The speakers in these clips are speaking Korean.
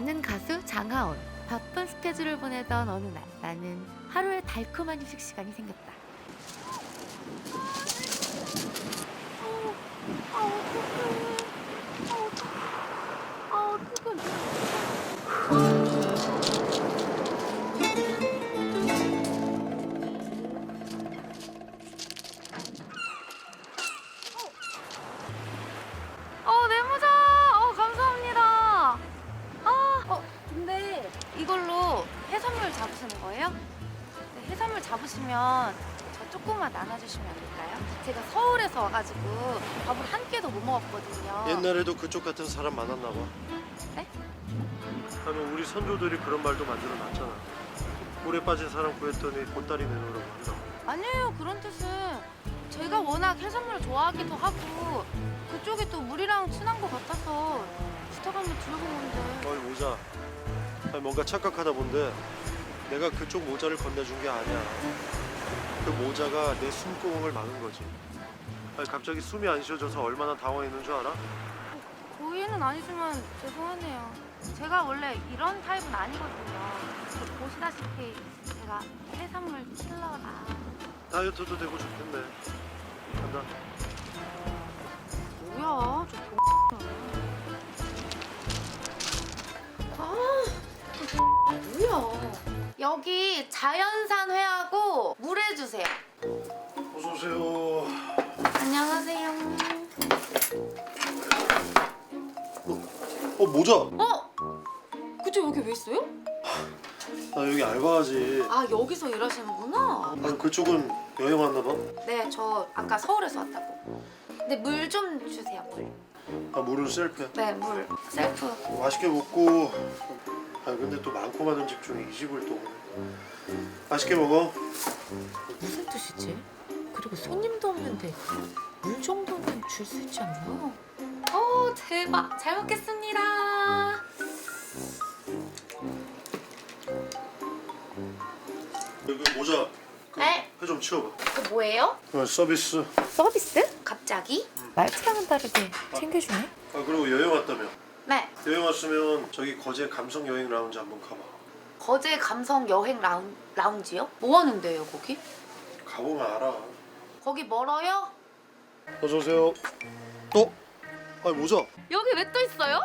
나는 가수 장하온. 바쁜 스케줄을 보내던 어느 날 나는 하루의 달콤한 휴식 시간이 생겼다. 나눠주시면 안 될까요? 제가 서울에서 와가지고 밥을 한 끼도 못 먹었거든요. 옛날에도 그쪽 같은 사람 많았나 봐. 네? 아니 우리 선조들이 그런 말도 만들어 놨잖아. 물에 빠진 사람 구했더니 보따리 내놓으라고 한다. 아니에요, 그런 뜻은 제가 워낙 해산물을 좋아하기도 하고 그쪽이 또 물이랑 친한 것 같아서 부탁하면 들어본 건데. 어이 모자. 아니 뭔가 착각하다 본데 내가 그쪽 모자를 건네준 게 아니야. 그 모자가 내 숨구멍을 막은 거지. 아니 갑자기 숨이 안 쉬어져서 얼마나 당황했는 줄 알아? 고의는 아니지만 죄송하네요. 제가 원래 이런 타입은 아니거든요. 보시다시피 제가 해산물 킬러라. 다이어트도 되고 좋겠네. 간다. 뭐야, 저 아, 뭐야. 여기 자연산 회하고 물 해 주세요. 어서 오세요. 안녕하세요. 어 모자. 어? 그쪽 여기 왜 있어요? 나 여기 알바하지. 아 여기서 일하시는구나. 아 그쪽은 여행 왔나 봐. 네, 저 아까 서울에서 왔다고. 근데 물 좀 주세요, 물. 아 물은 셀프야. 네, 물. 셀프. 맛있게 먹고. 아 근데 또 많고 많은 집 중에 이 집을 또. 맛있게 먹어. 무슨 뜻이지? 그리고 손님도 없는데 물 정도는 줄 수 있지 않나? 오, 대박. 잘 먹겠습니다. 여기 모자. 네. 그회좀 치워봐. 그 뭐예요? 어, 서비스. 서비스? 갑자기? 말투랑은 다르게 챙겨주네? 아 그리고 여행 왔다며. 네. 여행 왔으면 저기 거제 감성 여행 라운지 한번 가봐. 거제 감성 여행 라운, 라운지요? 뭐 하는데요, 거기? 가보면 알아. 거기 멀어요? 어서 오세요. 어? 아 모자. 여기 왜 또 있어요?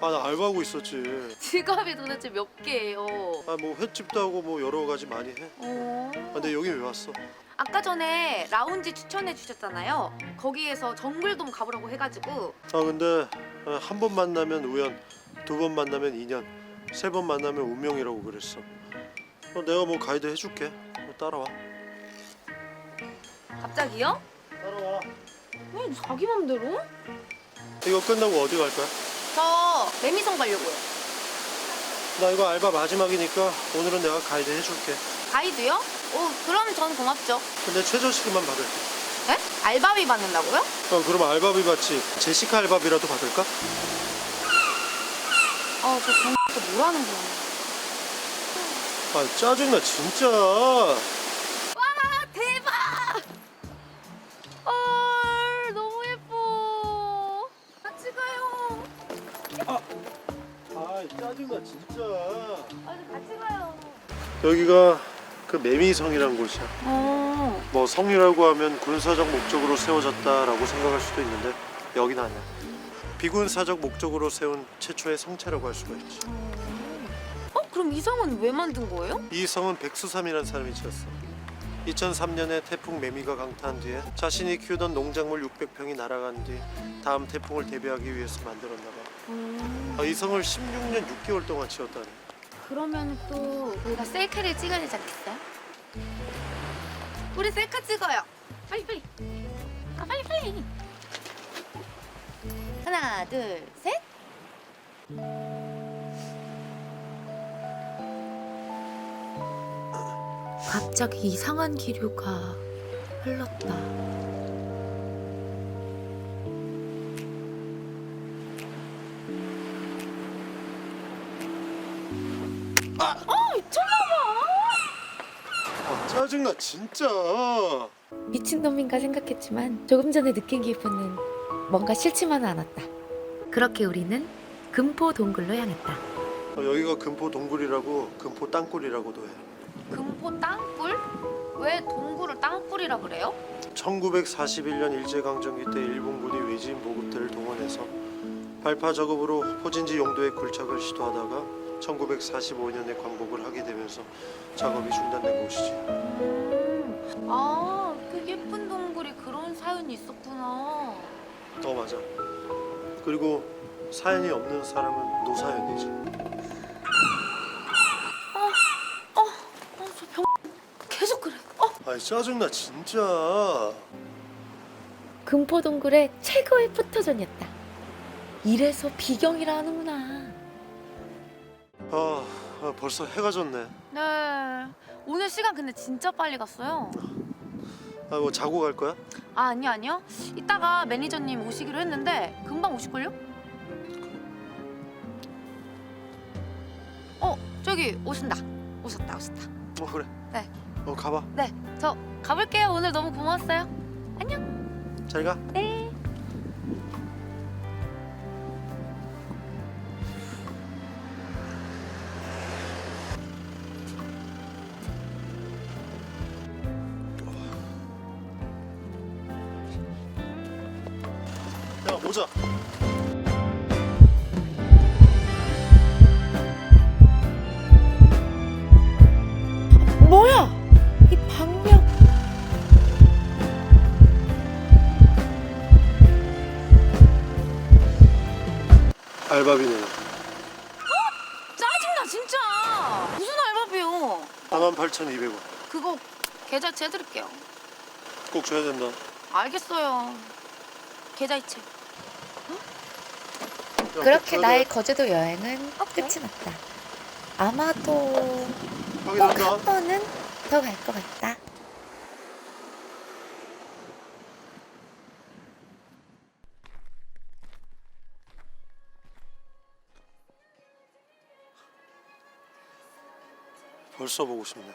아 나 알바하고 있었지. 지갑이 도대체 몇 개예요? 아 뭐 횟집도 하고 뭐 여러 가지 많이 해. 어... 아, 근데 여기 왜 왔어? 아까 전에 라운지 추천해 주셨잖아요. 거기에서 정글돔 가보라고 해가지고 아 근데 한 번 만나면 우연, 두 번 만나면 인연, 세 번 만나면 운명이라고 그랬어. 어, 내가 뭐 가이드 해줄게. 어, 따라와. 갑자기요? 따라와. 왜 자기 맘대로? 이거 끝나고 어디 갈 거야? 저 매미성 가려고요. 나 이거 알바 마지막이니까 오늘은 내가 가이드 해줄게. 가이드요? 오, 그럼 전 고맙죠. 근데 최저시급만 받을게. 네? 알바비 받는다고요? 어, 그럼 알바비 받지. 제시카 알바비라도 받을까? 아, 저 정말 뭐라는 거야? 아 짜증나 진짜. 아, 대박! 헐, 너무 예뻐. 같이 가요. 아 짜증나 진짜. 아, 같이 가요. 여기가 그 매미성이란 곳이야. 어, 뭐 성이라고 하면 군사적 목적으로 세워졌다라고 생각할 수도 있는데 여긴 아니야. 비군사적 목적으로 세운 최초의 성체라고 할 수가 있지. 어, 그럼 이 성은 왜 만든 거예요? 이 성은 백수삼이라는 사람이 지었어. 2003년에 태풍 매미가 강타한 뒤에 자신이 키우던 농작물 600평이 날아간 뒤 다음 태풍을 대비하기 위해서 만들었나 봐. 음, 아, 이 성을 16년 6개월 동안 지었다네. 그러면 또 우리가 셀카를 찍어야 되지 않겠어요? 우리 셀카 찍어요. 빨리 빨리. 아 빨리 빨리. 하나 둘 셋. 갑자기 이상한 기류가 흘렀다. 아, 짜증나 진짜. 미친놈인가 생각했지만 조금 전에 느낀 기분은 뭔가 싫지만은 않았다. 그렇게 우리는 금포 동굴로 향했다. 어, 여기가 금포 동굴이라고 금포 땅굴이라고도 해. 금포 땅굴? 왜 동굴을 땅굴이라 그래요? 1941년 일제강점기 때 일본군이 외지인 보급대를 동원해서 발파 작업으로 포진지 용도의 굴착을 시도하다가 1945년에 광복을 하게 되면서 작업이 중단된 곳이지. 음, 아, 그 예쁜 동굴이 그런 사연이 있었구나. 어 맞아. 그리고 사연이 없는 사람은 노사연이지. 어, 저병 계속 그래. 어, 아이 짜증나 진짜. 금포동굴의 최고의 포토존이었다. 이래서 비경이라 하는구나. 아, 아, 벌써 해가 졌네. 네. 오늘 시간 근데 진짜 빨리 갔어요. 아 뭐 자고 갈 거야? 아, 아니요, 아니요. 이따가 매니저님 오시기로 했는데 금방 오실걸요? 어, 저기 오신다. 오셨다, 오셨다. 어 그래. 네. 어 가봐. 네, 저 가볼게요. 오늘 너무 고마웠어요. 잘 가. 네. 야 모자. 뭐야? 이 방명. 알바비는 짜증나 진짜. 무슨 알바비요? 48,200원. 그거 계좌 해드릴게요. 꼭 줘야 된다. 알겠어요. 계좌이체. 야, 그렇게 꼭 나의 거제도 여행은. 끝이 났다. 아마도 돼. 꼭 확인한다. 한 번은 더 갈 것 같다. 벌써 보고 싶네.